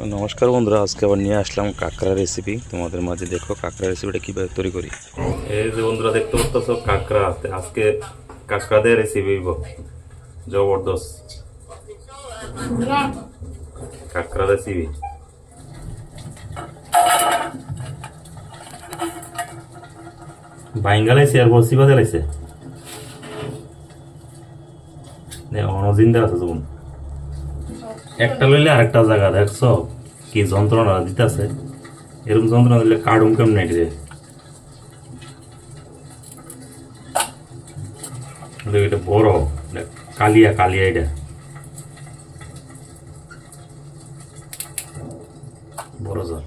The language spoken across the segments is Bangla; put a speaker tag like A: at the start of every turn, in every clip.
A: নমস্কার বন্ধুরা, আজকে আবার নিয়ে আসলাম কাঁকড়া রেসিপি তোমাদের মাঝে দেখো কাঁকড়া রেসিপিটা কীভাবে তৈরি করি। এই যে বন্ধুরা, দেখতে পাচ্ছ কাঁকড়া আজকে কাঁকড়া দিয়ে রেসিপি জবরদস্ত। কাঁকড়া রেসিপি বাইঙ্গা লাইছে আর বসি বাজে লাইছে। অনজিন্দা আছে যেমন একটা লইলে আরেকটা জায়গা দেখছ? কি যন্ত্রণা দিতেছে। এরকম যন্ত্রণা দিলে কার্ডুম কেমন নাই রে এটা বড়। কালিয়া কালিয়া এটা। বড় জাত।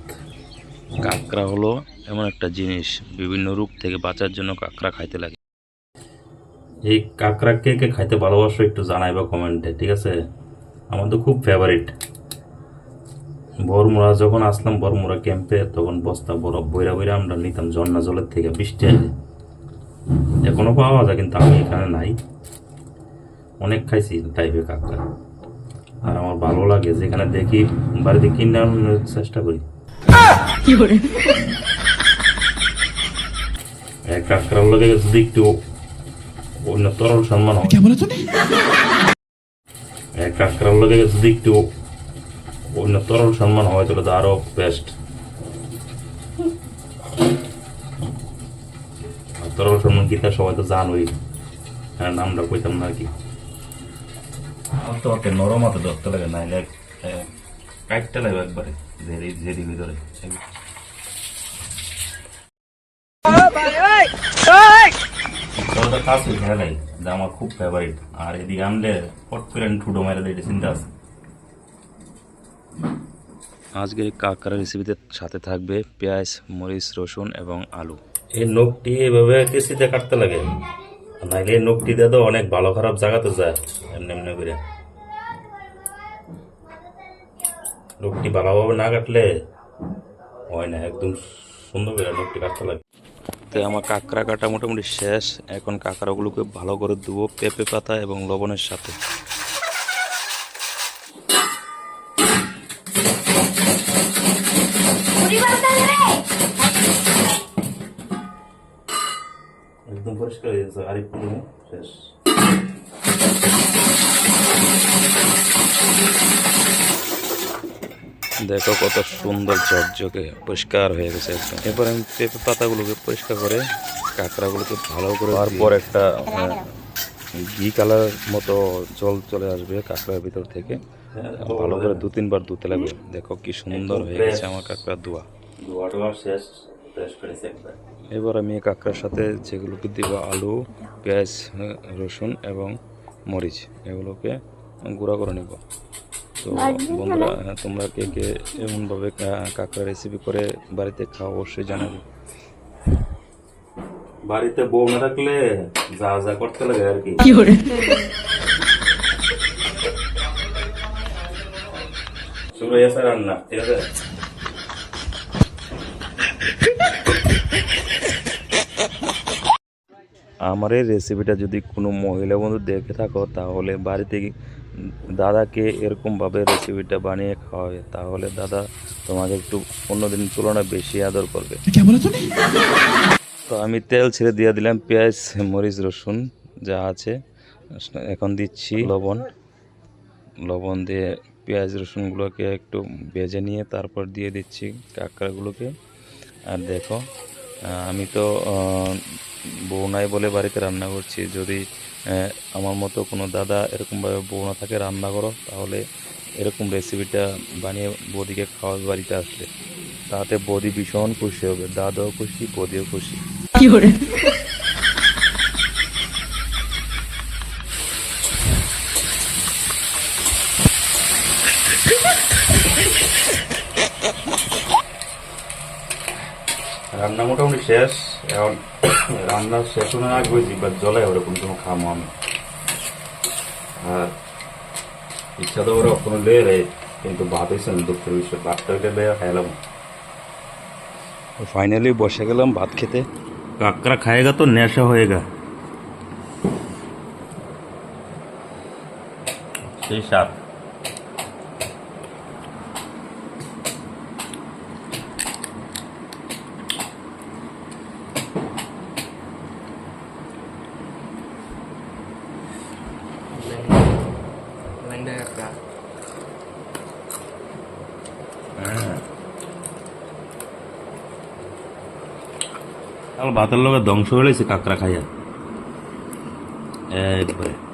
A: কাঁকড়া হলো এমন একটা জিনিস বিভিন্ন রোগ থেকে বাঁচার জন্য কাঁকড়া খাইতে লাগে। এই কাঁকড়া কে কে খাইতে ভালোবাসো একটু জানাইবা কমেন্টে ঠিক আছে? আমার তো খুব ফেভারিট বরমুড়া যখন আসলাম বরমুড়া ক্যাম্পে তখন বস্তা বরফ বইরা বইরা আমরা নিতাম ঝর্ণা জলের থেকে বৃষ্টি আসে এখনও পাওয়া যায় কিন্তু আমি এখানে নাই। অনেক খাইছি টাইপের কাঁকড়া আর আমার ভালো লাগে যেখানে দেখি বাড়িতে কিনে আনার চেষ্টা করি। এক কাঁকড়ার লগে যদি একটু অন্য তরল সম্মান হয়। কাঁকড়ার লগে যদি একটু অন্য তরল সম্মান হয়, তাহলে তো বেস্ট তরল সম্মান কি তা সবাই তো জানোই। হ্যাঁ নামটা কইতাম না আর কি। আমার নরম হাতে ধরতে লাগে নাইলে কাটতে লাগবে একবারে ভিতরে। কাছে ঘেরা নাই এটা আমার খুব ফেভারিট আর এদিকে আনলে পট করে ঠুডো মেরে দেয় এটা চিন্তা আছে। আজকের কাঁকড়া রেসিপিতে সাথে থাকবে? পেঁয়াজ মরিচ রসুন এবং আলু। এই নখটি এভাবে কেসিতে কাটতে লাগে। নাইলে এই নখটি দিয়ে তো অনেক ভালো খারাপ জায়গাতে যায় এমনি এমনি করে। নখটি ভালোভাবে না কাটলে হয় না একদম সুন্দর করে নখটি কাটতে লাগে। তো আমার কাঁকড়া কাটা মোটামুটি শেষ। এখন কাঁকড়াগুলোকে ভালো করে ধুবো পেঁপে পাতা এবং লবণের সাথে। একদম পরিষ্কার হয়ে গেছে আর একটু শেষ। দেখো কত সুন্দর ঝকঝকে পরিষ্কার হয়ে গেছে একদম। এরপর আমি পেঁপে পাতাগুলোকে পরিষ্কার করে কাঁকড়াগুলোকে ভালো করে তারপর একটা আহ, ঘি কালার মতো জল চলে আসবে কাঁকড়ার ভিতর থেকে। ভালো করে দু তিনবার ধুতে লাগবে। দেখো কি সুন্দর হয়ে গেছে আমার কাঁকড়ার ধোয়া। এবার আমি কাঁকড়ার সাথে যেগুলোকে দিব আলু পেঁয়াজ রসুন এবং মরিচ এগুলোকে গুঁড়া করে নেব। তো বন্ধুরা হ্যাঁ, তোমরা কে কে এমনভাবে কাঁকড়া রেসিপি করে বাড়িতে খাও অবশ্যই জানাবে। বাড়িতে বউ না থাকলে যা যা করতে লাগে আর কি। রান্না ঠিক আছে? আমার এই রেসিপিটা যদি কোনো মহিলা বন্ধু দেখে থাকো তাহলে বাড়িতে দাদাকে এরকমভাবে রেসিপিটা বানিয়ে খাওয়াবে তাহলে দাদা তোমাকে একটু অন্যদিন তুলনায় বেশি আদর করবে। তো আমি তেল ছেড়ে দিয়ে দিলাম পেঁয়াজ মরিচ রসুন যা আছে। এখন দিচ্ছি লবণ। লবণ দিয়ে পেঁয়াজ রসুনগুলোকে একটু ভেজে নিয়ে তারপর দিয়ে দিচ্ছি কাঁকড়াগুলোকে। আর দেখো আমি তো বউ নাই বলে বাড়িতে রান্না করছি। যদি আমার মতো কোনো দাদা এরকমভাবে বউ না থাকে রান্না করো, তাহলে এরকম রেসিপিটা বানিয়ে বৌদিকে খাওয়া বাড়িতে আসলে। তাতে বৌদি ভীষণ খুশি হবে, দাদাও খুশি, বৌদিও খুশি। রান্না মোটামুটি শেষ। এখন রান্না শেষ হওয়ার আগে ওই জিব্বার জলে ওরকম কোনো খামো আমি। আর ইচ্ছা তো ওরা কোনো লে রে কিন্তু ভাত হয়েছে না দুঃখের বিষয় ভাতটা ওইটা লেয়া খাইলাম। ফাইনালি বসে গেলাম ভাত খেতে। কাকরা খাएगा তো নেশা হয়েগা সেই সাপ benar kak ah. Kalau batal lo ke dongsho lagi sih kakra kaya. Eh, boleh.